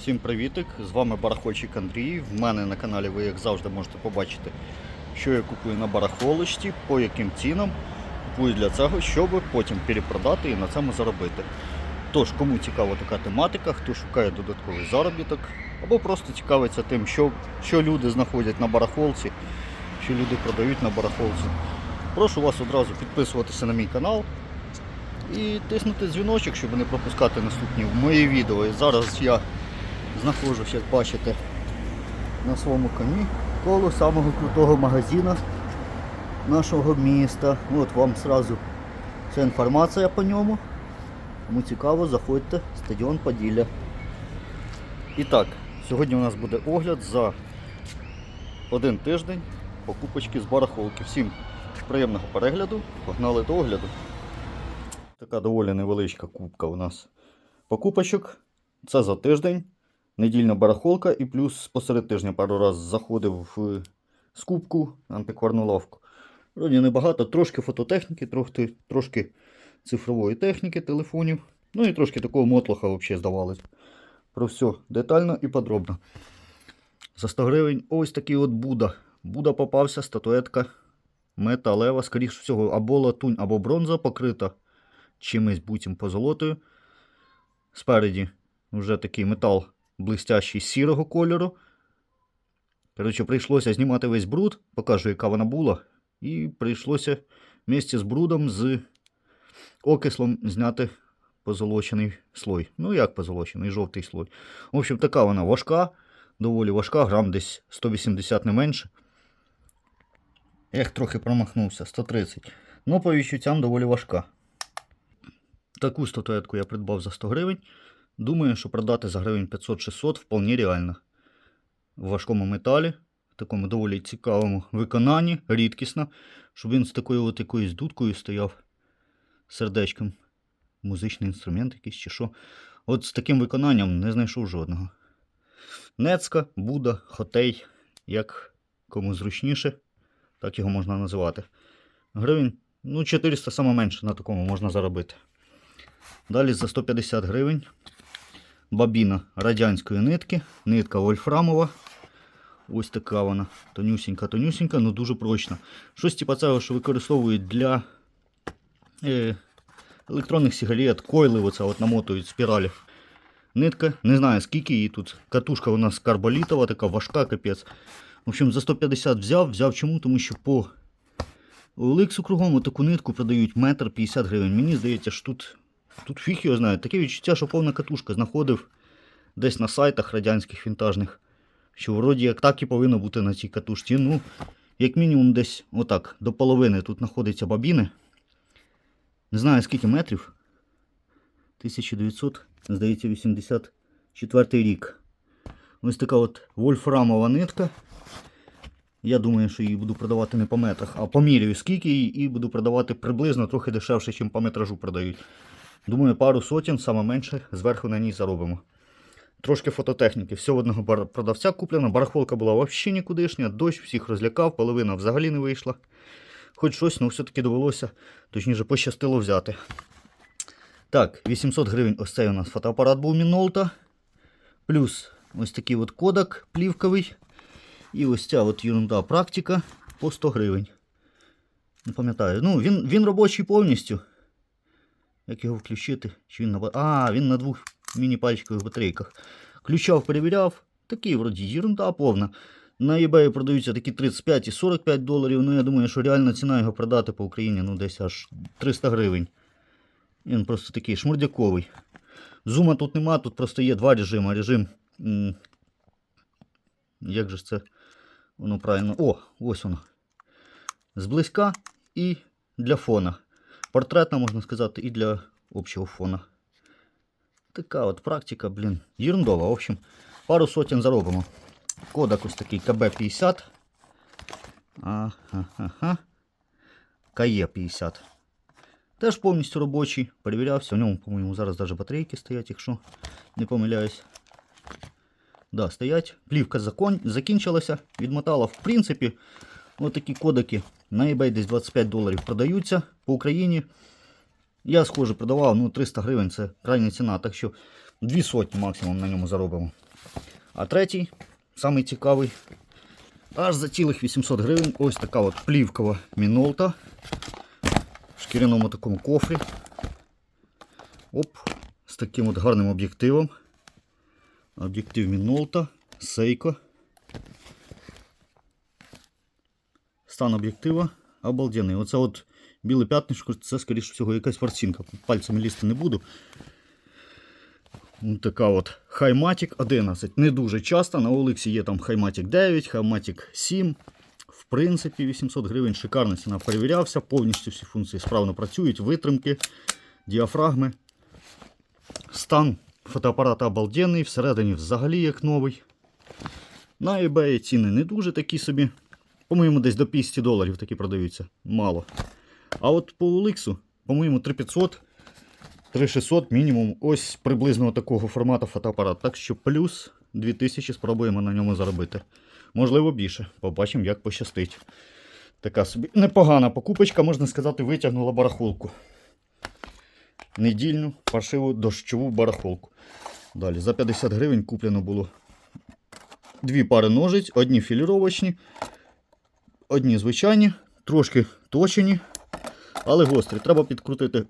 Всім привітик! З вами барахольчик Андрій. В мене на каналі ви, як завжди, можете побачити, що я купую на барахолочці, по яким цінам. Купую для цього, щоб потім перепродати і на цьому заробити. Тож, кому цікава така тематика, хто шукає додатковий заробіток, або просто цікавиться тим, що, що люди знаходять на барахолці, що люди продають на барахолці. Прошу вас одразу підписуватися на мій канал і тиснути дзвіночок, щоб не пропускати наступні мої відео. І зараз я знаходжусь, як бачите, на своєму коні коло самого крутого магазину нашого міста. От вам сразу вся інформація по ньому. Кому цікаво, заходьте, в стадіон Поділля. І так, сьогодні у нас буде огляд за один тиждень покупочки з барахолки. Всім приємного перегляду, погнали до огляду. Така доволі невеличка кубка у нас покупочок. Це за тиждень. Недільна барахолка і плюс посеред тижня пару раз заходив в скупку антикварну лавку. Вроді небагато, трошки фототехніки, трохи, трошки цифрової техніки, телефонів. Ну і трошки такого мотлоха взагалі здавалось. Про все детально і подробно. За 100 гривень ось такий от Буда. Буда попався, статуетка металева, скоріш всього, або латунь, або бронза покрита чимось буцім позолотою. Спереді вже такий метал блистящий сірого кольору. Коротше, прийшлося знімати весь бруд, покажу, яка вона була. І прийшлося вместе з брудом з окислом зняти позолочений слой. Ну, як позолочений, жовтий слой. В общем, така вона важка, доволі важка, грам десь 180 не менше. Ех, трохи промахнувся, 130. Ну, по відчуттям доволі важка. Таку статуетку я придбав за 100 гривень. Думаю, що продати за гривень 500-600 вполне реально. В важкому металі, в такому доволі цікавому виконанні, рідкісно, щоб він з такою от якоюсь дудкою стояв сердечком. Музичний інструмент якийсь чи що. От з таким виконанням не знайшов жодного. Нецька, Буда, Хотей, як кому зручніше, так його можна називати. Гривень, ну 400 саме менше на такому можна заробити. Далі за 150 гривень бабіна радянської нитки, нитка вольфрамова. Ось така вона. Тонюсінька, тонюсінька, але дуже прочна. Щось типу цього, що використовують для е, електронних сигарет, койли оце от намотують спіралі. Нитка, не знаю скільки її тут. Катушка у нас карболітова, така важка, капець. В общем, за 150 взяв. Взяв чому? Тому що по Олексу кругом таку нитку продають метр 50 гривень. Мені здається, що тут Тут фіг його знає. Таке відчуття, що повна катушка знаходив десь на сайтах радянських вінтажних. Що вроді як так і повинно бути на цій катушці. Ну, як мінімум, десь отак, до половини тут знаходиться бабіни. Не знаю скільки метрів. 1900, здається, 84 рік. Ось така от вольфрамова нитка. Я думаю, що її буду продавати не по метрах, а поміряю скільки її і буду продавати приблизно трохи дешевше, ніж по метражу продають. Думаю, пару сотень, саме менше, зверху на ній заробимо. Трошки фототехніки. Все одного продавця куплено. Барахолка була взагалі нікудишня, дощ всіх розлякав, половина взагалі не вийшла. Хоч щось, але все-таки довелося, точніше, пощастило взяти. Так, 800 гривень ось цей у нас фотоапарат був Мінолта. Плюс ось такий от кодек плівковий. І ось ця от ерунда практика по 100 гривень. Не пам'ятаю. Ну, він, він робочий повністю. Як його включити? Чи він на... А, він на двох міні-пальчикових батарейках. Включав, перевіряв. Такий вроді ерунда повна. На eBay продаються такі 35 і 45 доларів. Ну, я думаю, що реальна ціна його продати по Україні ну, десь аж 300 гривень. Він просто такий шмурдяковий. Зума тут нема, тут просто є два режими. Режим. Як же ж це воно правильно. О, ось воно. Зблизька і для фона. Портретна, можна сказати, і для общого фона. Така от практика, блін, ерундова. В общем, пару сотень заробимо. Кодек ось такий КБ-50. Ага. КЕ-50. Теж повністю робочий. Перевірявся. У ньому, по-моєму, зараз навіть батарейки стоять, якщо не помиляюсь. Да, стоять. Плівка закон... закінчилася. Відмотала, в принципі, ось такі кодеки на eBay десь 25 доларів продаються по Україні. Я схоже продавав, ну 300 гривень це крайня ціна. Так що дві сотні максимум на ньому заробимо. А третій, самий цікавий, аж за цілих 800 гривень. Ось така от плівкова мінолта в шкіряному такому кофрі. Оп, з таким от гарним об'єктивом. Об'єктив Мінолта, Сейко. Стан об'єктива обалденний. Оце от біле п'ятнишко, це, скоріш всього, якась форсинка. Пальцями лізти не буду. Ось така от Хайматік 11. Не дуже часто. На Олексі є там Хайматік 9, Хайматік 7. В принципі, 800 гривень шикарна ціна перевірявся. Повністю всі функції справно працюють. Витримки, діафрагми. Стан фотоапарата обалденний, всередині взагалі як новий. На eBay ціни не дуже такі собі. По-моєму, десь до 50 доларів такі продаються. Мало. А от по OLX, по-моєму, 3500, 3600 мінімум. Ось приблизно такого формату фотоапарат. Так що плюс 2000 спробуємо на ньому заробити. Можливо, більше. Побачимо, як пощастить. Така собі непогана покупочка, можна сказати, витягнула барахолку. Недільну паршиву дощову барахолку. Далі за 50 гривень куплено було дві пари ножиць, одні філіровочні, одні звичайні, трошки точені, але гострі. Треба підкрутити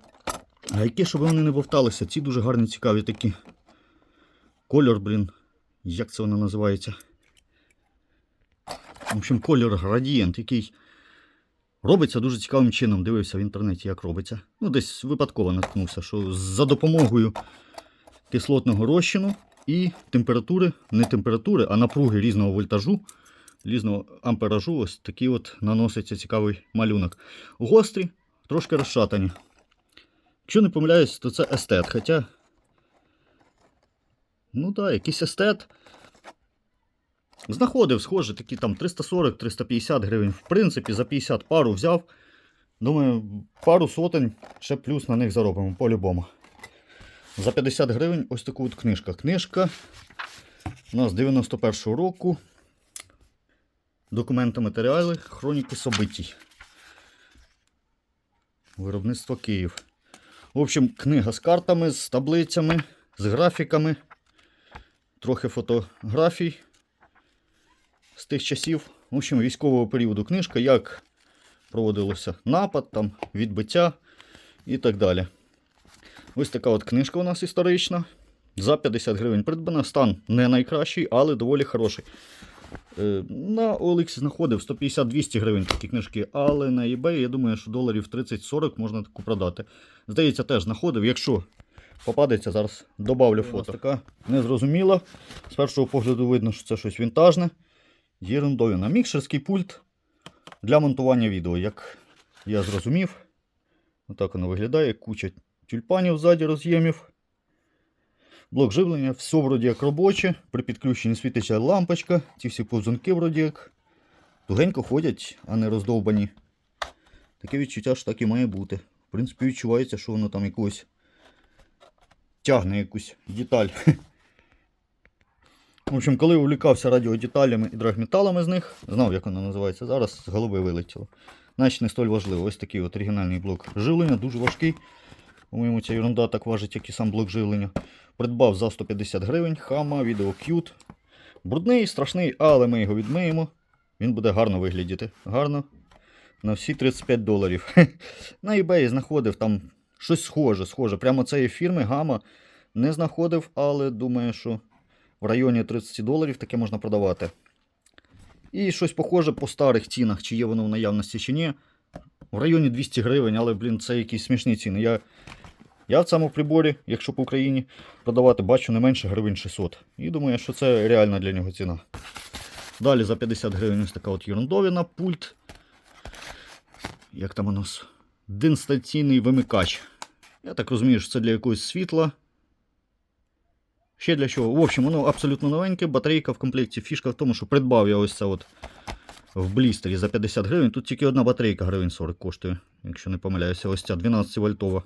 гайки, щоб вони не бовталися. Ці дуже гарні, цікаві такі. Кольор, блін. Як це воно називається? В общем, кольор градієнт, який робиться дуже цікавим чином. Дивився в інтернеті, як робиться. Ну, десь випадково наткнувся, що за допомогою кислотного розчину і температури, не температури, а напруги різного вольтажу, різного амперажу, ось такий от наноситься цікавий малюнок. Гострі, трошки розшатані. Якщо не помиляюсь, то це естет. Хоча, ну так, якийсь естет. Знаходив, схоже, такі там 340-350 гривень. В принципі, за 50 пару взяв. Думаю, пару сотень ще плюс на них заробимо по-любому. За 50 гривень ось таку от книжка. Книжка у нас 91-го року. Документи, матеріали, хроніки собитій. Виробництво Київ. В общем, книга з картами, з таблицями, з графіками, трохи фотографій з тих часів. В общем, військового періоду книжка, як проводилося напад, там, відбиття і так далі. Ось така от книжка у нас історична. За 50 гривень придбана. Стан не найкращий, але доволі хороший. Е, На OLX знаходив 150-200 гривень такі книжки, але на eBay, я думаю, що доларів 30-40 можна таку продати. Здається, теж знаходив. Якщо попадеться, зараз добавлю фото. Така незрозуміла. З першого погляду видно, що це щось вінтажне. Єрундовина. Мікшерський пульт для монтування відео. Як я зрозумів, отак воно виглядає. Куча тюльпанів ззаді роз'ємів. Блок живлення, все вроді як робоче. При підключенні світиться лампочка, ці всі повзунки вроді як тугенько ходять, а не роздовбані. Таке відчуття, що так і має бути. В принципі, відчувається, що воно там якось тягне якусь деталь. В общем, коли увлікався радіодеталями і драгметалами з них, знав, як воно називається зараз, з голови вилетіло. Значить, не столь важливо. Ось такий от оригінальний блок живлення, дуже важкий. По-моєму, ця ерунда так важить, як і сам блок живлення. Придбав за 150 гривень, хама, відео к'ют. Брудний, страшний, але ми його відмиємо. Він буде гарно виглядіти. Гарно. На всі 35 доларів. На eBay знаходив там щось схоже, схоже. Прямо цієї фірми гама не знаходив, але думаю, що в районі 30 доларів таке можна продавати. І щось похоже по старих цінах, чи є воно в наявності, чи ні. В районі 200 гривень, але, блін, це якісь смішні ціни. Я, я в цьому приборі, якщо по Україні продавати, бачу не менше гривень 600. І думаю, що це реальна для нього ціна. Далі за 50 гривень ось така от ерундовина, пульт. Як там у нас? Дистанційний вимикач. Я так розумію, що це для якогось світла. Ще для чого? В общем, воно абсолютно новеньке, батарейка в комплекті. Фішка в тому, що придбав я ось це от в блістері за 50 гривень. Тут тільки одна батарейка гривень 40 коштує, якщо не помиляюся, ось ця 12 вольтова.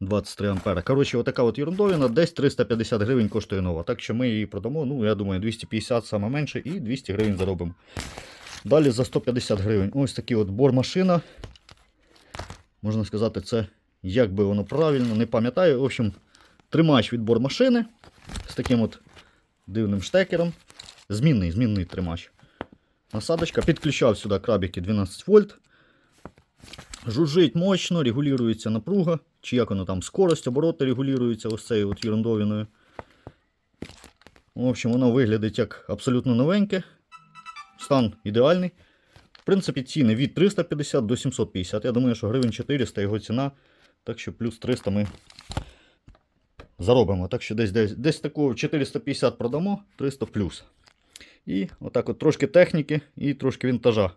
23 ампера. Коротше, отака от ерундовина, десь 350 гривень коштує нова. Так що ми її продамо, ну, я думаю, 250 саме менше і 200 гривень заробимо. Далі за 150 гривень. Ось такий от бормашина. Можна сказати, це як би воно правильно, не пам'ятаю. В общем, тримач відбор машини з таким от дивним штекером. Змінний, змінний тримач. Насадочка. Підключав сюди крабіки 12 вольт. Жужжить мощно, регулюється напруга, чи як воно там, скорость, обороти регулюються ось цією от ерундовиною. В общем, воно виглядить як абсолютно новеньке. Стан ідеальний. В принципі, ціни від 350 до 750. Я думаю, що гривень 400 його ціна. Так що плюс 300 ми заробимо. Так що десь десь, десь такого 450 продамо, 300 плюс. І отак от трошки техніки і трошки вінтажа.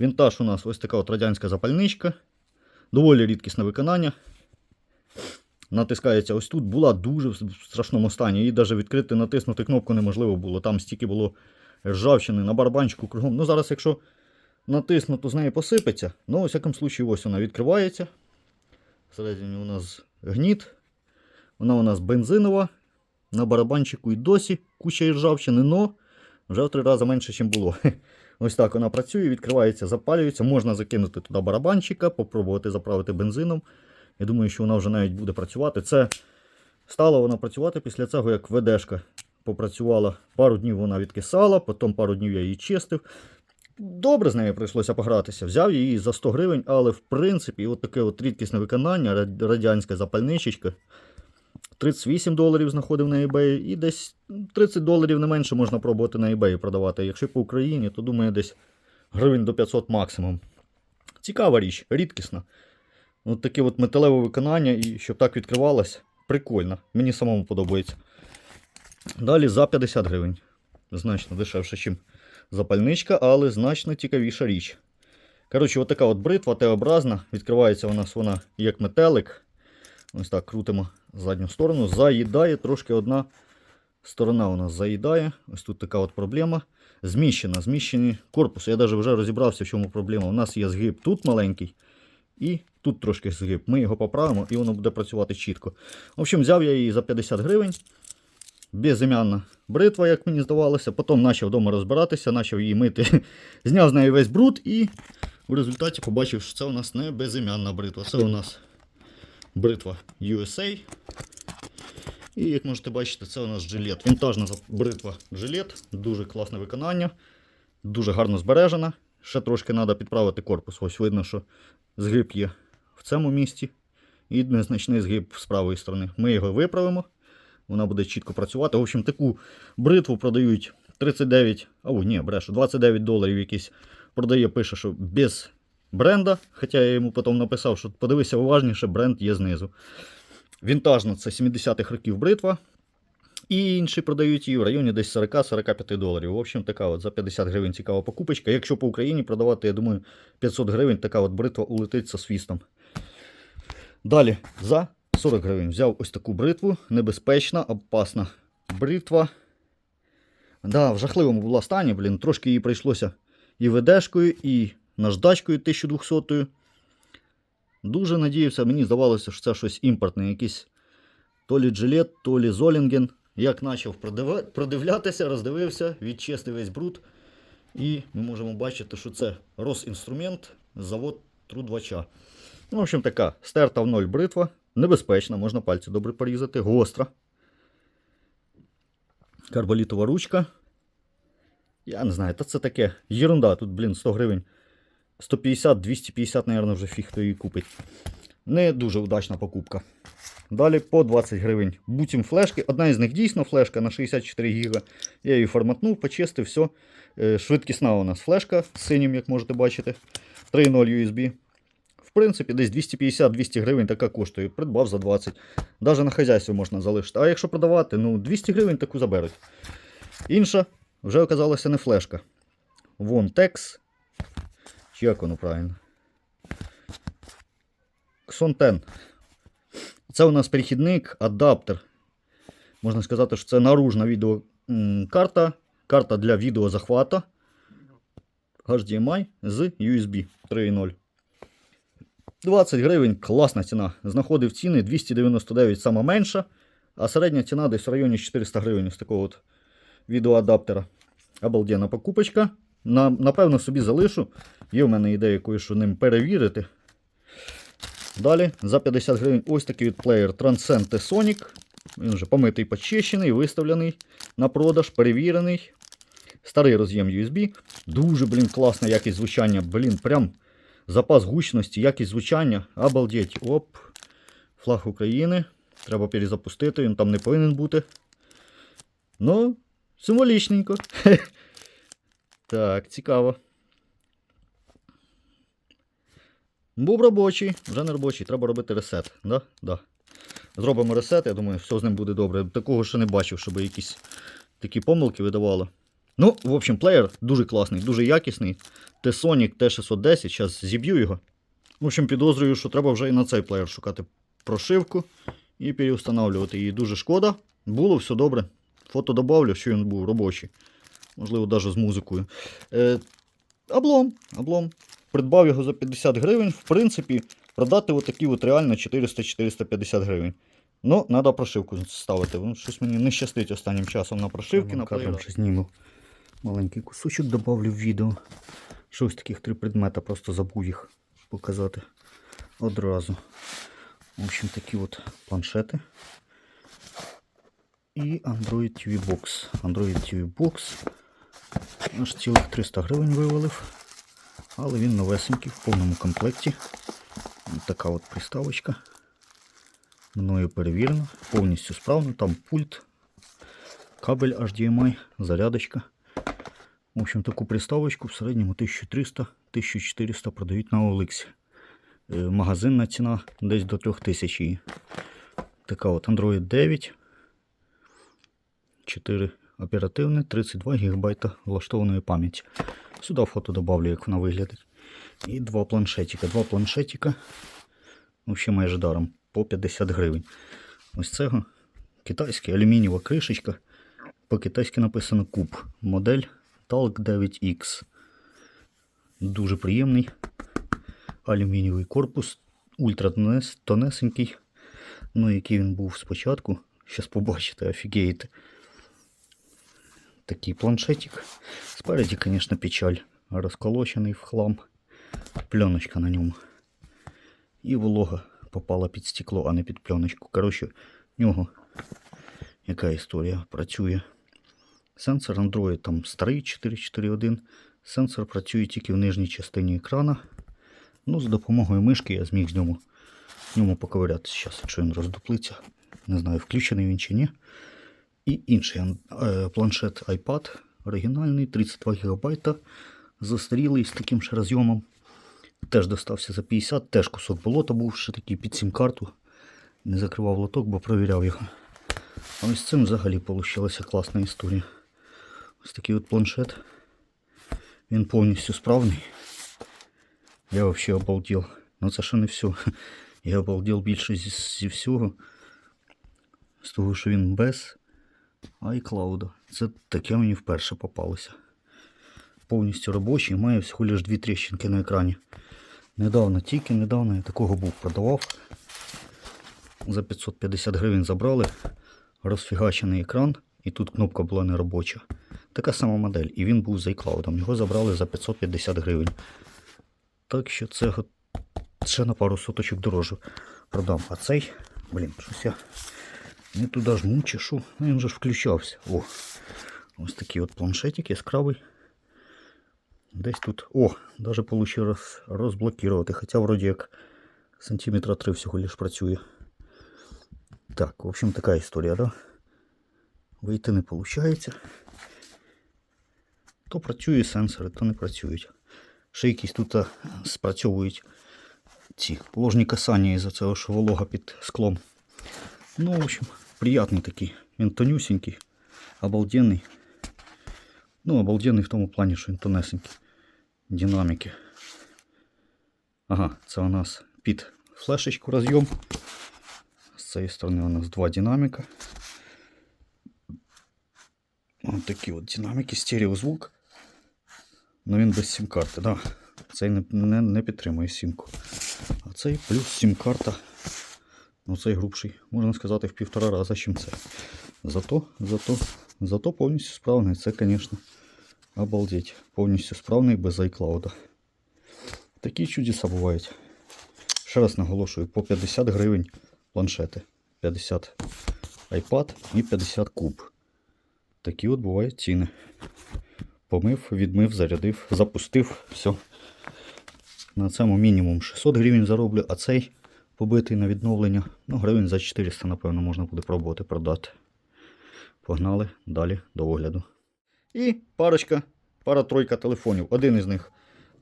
Вінтаж у нас ось така от радянська запальничка. Доволі рідкісне виконання. Натискається ось тут. Була дуже в страшному стані. Її навіть відкрити, натиснути кнопку неможливо було. Там стільки було ржавчини на барабанчику кругом. Ну зараз, якщо натисну, то з неї посипеться. Ну, у всякому случаю, ось вона відкривається. Всередині у нас гніт. Вона у нас бензинова. На барабанчику і досі куча ржавчини, но вже в три рази менше, ніж було. Ось так вона працює, відкривається, запалюється. Можна закинути туди барабанчика, попробувати заправити бензином. Я думаю, що вона вже навіть буде працювати. Це стала вона працювати після цього, як ВДшка попрацювала. Пару днів вона відкисала, потім пару днів я її чистив. Добре з нею прийшлося погратися. Взяв її за 100 гривень, але в принципі, от таке от рідкісне виконання, рад- радянська запальничечка. 38 доларів знаходив на eBay і десь 30 доларів не менше можна пробувати на eBay продавати. Якщо по Україні, то думаю, десь гривень до 500 максимум. Цікава річ, рідкісна. От таке от металеве виконання, і щоб так відкривалось, прикольно. Мені самому подобається. Далі за 50 гривень. Значно дешевше, ніж запальничка, але значно цікавіша річ. Коротше, от така от бритва Т-образна. Відкривається у нас вона як метелик. Ось так крутимо задню сторону. Заїдає трошки одна сторона у нас заїдає. Ось тут така от проблема. Зміщена, зміщений корпус. Я навіть вже розібрався, в чому проблема. У нас є згиб тут маленький. І тут трошки згиб. Ми його поправимо і воно буде працювати чітко. В общем, взяв я її за 50 гривень. Безім'янна бритва, як мені здавалося. Потім почав вдома розбиратися, почав її мити, зняв з неї весь бруд і в результаті побачив, що це у нас не безім'янна бритва. Це у нас бритва USA. І як можете бачити, це у нас жилет. Вінтажна бритва жилет. Дуже класне виконання. Дуже гарно збережена. Ще трошки треба підправити корпус. Ось видно, що згиб є в цьому місці. І незначний згиб з правої сторони. Ми його виправимо. Вона буде чітко працювати. В общем, таку бритву продають 39, або ні, брешу, 29 доларів якийсь продає, пише, що без бренда. Хоча я йому потім написав, що подивися уважніше, бренд є знизу. Вінтажна це 70-х років бритва. І інші продають її в районі десь 40-45 доларів. В общем, така от за 50 гривень цікава покупочка. Якщо по Україні продавати, я думаю, 500 гривень така от бритва улетить зі свістом. Далі за 40 гривень взяв ось таку бритву. Небезпечна, опасна бритва. Да, в жахливому була стані, блін, трошки її прийшлося і ведешкою, і наждачкою 1200. Дуже надіявся, мені здавалося, що це щось імпортне, якийсь то лі джилет, то лі золінген. Як почав продивлятися, роздивився, відчистив весь бруд. І ми можемо бачити, що це Росінструмент, завод трудвача. Ну, в общем, така стерта в ноль бритва. Небезпечна, можна пальці добре порізати, гостра. Карболітова ручка. Я не знаю, та це таке. Єрунда, тут, блін, 100 гривень. 150-250, мабуть, вже фіг хто її купить. Не дуже удачна покупка. Далі по 20 гривень. Бутім флешки. Одна із них дійсно флешка на 64 ГБ. Я її форматнув, почистив, все. Е, Швидкісна у нас флешка з синім, як можете бачити. 3.0 USB. В принципі, десь 250-200 гривень така коштує. Придбав за 20. Навіть на хазяйстві можна залишити. А якщо продавати, ну 200 гривень таку заберуть. Інша вже оказалася не флешка. Вонтекс. Чи як воно правильно? 10. Це у нас перехідник, адаптер. Можна сказати, що це наружна відеокарта. Карта для відеозахвата. HDMI з USB 3.0. 20 гривень класна ціна. Знаходив ціни 299 сама менша, а середня ціна десь в районі 400 гривень з такого от відеоадаптера. Обалденна покупочка. Напевно, собі залишу. Є в мене ідея кое-що ним перевірити. Далі за 50 гривень ось такий от плеєр Transcend Sonic. Він вже помитий, почищений, виставлений на продаж, перевірений. Старий роз'єм USB. Дуже, блін, класна якість звучання. Блін, прям запас гучності, якість звучання. Обалдеть. Оп. Флаг України. Треба перезапустити, він там не повинен бути. Ну, символічненько. Так, цікаво. Був робочий, вже не робочий, треба робити ресет. Да? Да. Зробимо ресет, я думаю, все з ним буде добре. Такого ще не бачив, щоб якісь такі помилки видавало. Ну, в общем, плеєр дуже класний, дуже якісний. T-Sonic T610, зараз зіб'ю його. В общем, підозрюю, що треба вже і на цей плеєр шукати прошивку і переустанавлювати її. Дуже шкода. Було все добре. Фото добавлю, що він був робочий. Можливо, навіть з музикою. Е, облом, облом. Придбав його за 50 гривень. В принципі, продати отакі от реально 400-450 гривень. Ну, треба прошивку ставити. Ну, щось мені не щастить останнім часом на прошивки. На кадром ще зніму. Маленький кусочок добавлю в відео. Щось таких три предмета, просто забув їх показати одразу. В общем, такі от планшети. І Android TV Box. Android TV Box. Аж цілих 300 гривень вивалив. Але він новесенький в повному комплекті. Така от приставочка. Мною перевірено. Повністю справно. Там пульт, кабель HDMI, зарядочка. В общем, таку приставочку в середньому 1300-1400 продають на OLX. Е, Магазинна ціна десь до 3000 її. Така от Android 9. 4 оперативне, 32 ГБ влаштованої пам'яті. Сюди фото добавлю, як вона виглядить. І два планшетика. Два планшетика. Ну, ще майже даром. По 50 гривень. Ось цього китайський алюмінієва кришечка. По-китайськи написано куб. Модель Talk 9X. Дуже приємний. Алюмінієвий корпус. Ультра тонесенький. Ну, який він був спочатку. Щас побачите, офігієте. Такий планшетик. Спереді, звісно, печаль. Розколочений в хлам. Пленочка на ньому. І волога попала під стекло, а не під пленочку. Коротше, в нього яка історія працює. Сенсор Android там старий 441. Сенсор працює тільки в нижній частині екрана. Ну, з допомогою мишки я зміг з ньому, ньому поковирятися зараз, якщо він роздуплиться. Не знаю, включений він чи ні. І інший е, планшет iPad оригінальний, 32 ГБ. Застарілий з таким ще розйомом. Теж достався за 50, теж кусок болота був ще такий під сім-карту. Не закривав лоток, бо провіряв його. А ось з цим взагалі вийшла класна історія. Ось такий от планшет. Він повністю справний. Я взагалі обалдел. Ну це ще не все. Я обалдел більше зі, зі всього. З того, що він без iCloud. Це таке мені вперше попалося. Повністю робочий, має всього лиш дві тріщинки на екрані. Недавно, тільки недавно я такого був продавав. За 550 гривень забрали. Розфігачений екран, і тут кнопка була не робоча. Така сама модель. І він був з iCloud. Його забрали за 550 гривень. Так що це ще на пару соточок дорожче продам. А цей, блін, щось я не туди жму чи що. Ну, він же ж включався. О, ось такий от планшетик яскравий. Десь тут. О, навіть вийшло роз, розблокувати. Хоча вроді як сантиметра 3 всього лиш працює. Так, в общем, така історія, да? Вийти не виходить. То працює сенсори, то не працюють. Якісь тут спрацьовують ці ложні касання із-за цього, що волога під склом. Ну, в общем, приятний такий. Він тонюсенький, обалденний. Ну, обалденний в тому плані, що він тонесенький. Динаміки. Ага, це у нас під флешечку розйом. З цієї сторони у нас два динаміка. Ось такі от динаміки, стереозвук. Ну він без сім-карти, да. Цей не, не, не підтримує сімку. А цей плюс сім-карта. Ну цей грубший, можна сказати, в півтора рази, чим це. Зато, зато, зато повністю справний. Це, звісно, обалдеть. Повністю справний без iCloud. Такі чудеса бувають. Ще раз наголошую, по 50 гривень планшети. 50 iPad і 50 куб. Такі от бувають ціни. Помив, відмив, зарядив, запустив, все. На цьому мінімум 600 гривень зароблю, а цей побитий на відновлення. Ну, гривень за 400, напевно, можна буде пробувати продати. Погнали далі до огляду. І парочка, пара-тройка телефонів. Один із них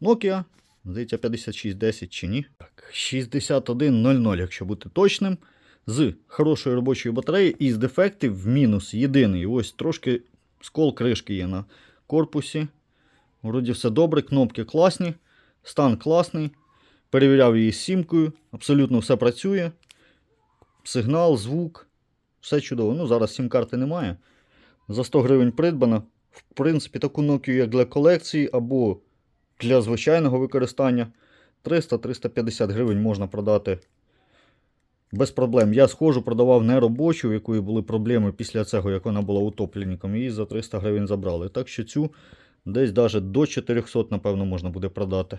Nokia, здається, 5610 чи ні. Так, 6100, якщо бути точним. З хорошою робочою батареєю і з дефектів в мінус єдиний. Ось трошки скол кришки є на корпусі. Вроді все добре, кнопки класні, стан класний. Перевіряв її сімкою, абсолютно все працює. Сигнал, звук, все чудово. Ну, зараз сім-карти немає. За 100 гривень придбана. В принципі, таку Nokia як для колекції або для звичайного використання 300-350 гривень можна продати без проблем. Я схожу, продавав не робочу, в якої були проблеми після цього, як вона була утопленником, її за 300 гривень забрали. Так що цю десь навіть до 400, напевно, можна буде продати.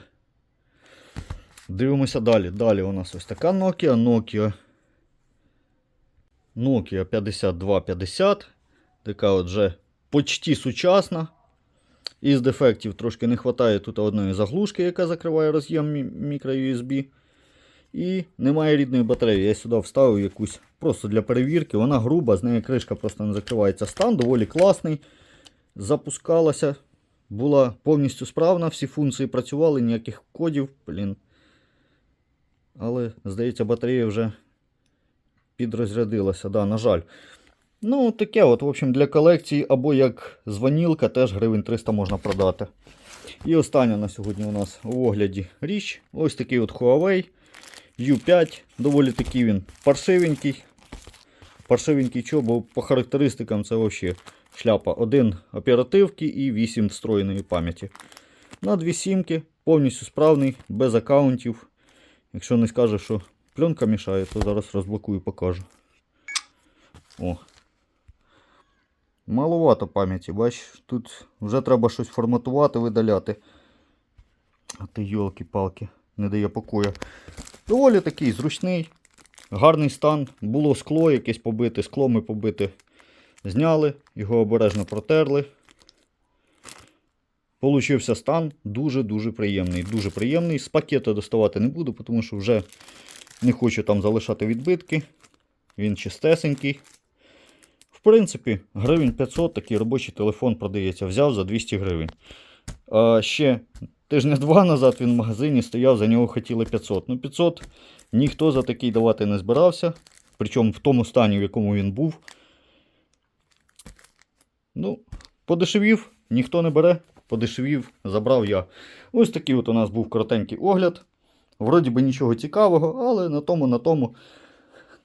Дивимося далі. Далі у нас ось така Nokia. Nokia. Nokia 5250. Така от вже почти сучасна. Із дефектів трошки не вистачає тут одної заглушки, яка закриває роз'єм мікро-USB. І немає рідної батареї. Я сюди вставив якусь просто для перевірки. Вона груба, з неї кришка просто не закривається. Стан доволі класний. Запускалася, була повністю справна, всі функції працювали, ніяких кодів. Блін. Але, здається, батарея вже підрозрядилася, да, на жаль. Ну, таке, от, в общем, для колекції або як звонілка, теж гривень 300 можна продати. І остання на сьогодні у нас у огляді річ. Ось такий от Huawei U5. Доволі такий він паршивенький. Паршивенький чого, бо по характеристикам це взагалі шляпа. Один оперативки і 8 встроєної пам'яті. На дві сімки, повністю справний, без аккаунтів. Якщо не скаже, що пленка мішає, то зараз розблокую покажу. О. Маловато пам'яті, бачиш, тут вже треба щось форматувати, видаляти. А ти йолки-палки, не дає покою. Доволі такий зручний, гарний стан. Було скло якесь побите, скло ми побите. Зняли, його обережно протерли. Получився стан дуже-дуже приємний. Дуже приємний. З пакета доставати не буду, тому що вже не хочу там залишати відбитки. Він чистесенький. В принципі, гривень 500 такий робочий телефон продається. Взяв за 200 гривень. А ще тижня два назад він в магазині стояв, за нього хотіли 500. Ну, 500 ніхто за такий давати не збирався. Причому в тому стані, в якому він був. Ну, подешевів, ніхто не бере, подешевів, забрав я. Ось такий от у нас був коротенький огляд. Вроді би нічого цікавого, але на тому, на тому,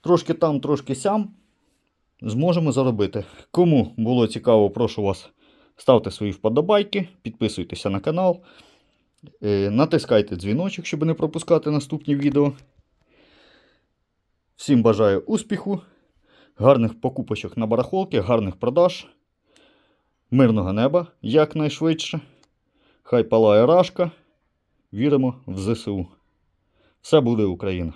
трошки там, трошки сям, зможемо заробити. Кому було цікаво, прошу вас, ставте свої вподобайки, підписуйтеся на канал, е, натискайте дзвіночок, щоб не пропускати наступні відео. Всім бажаю успіху, гарних покупочок на барахолки, гарних продаж, мирного неба якнайшвидше. Хай палає рашка. Віримо в ЗСУ. Все буде Україна!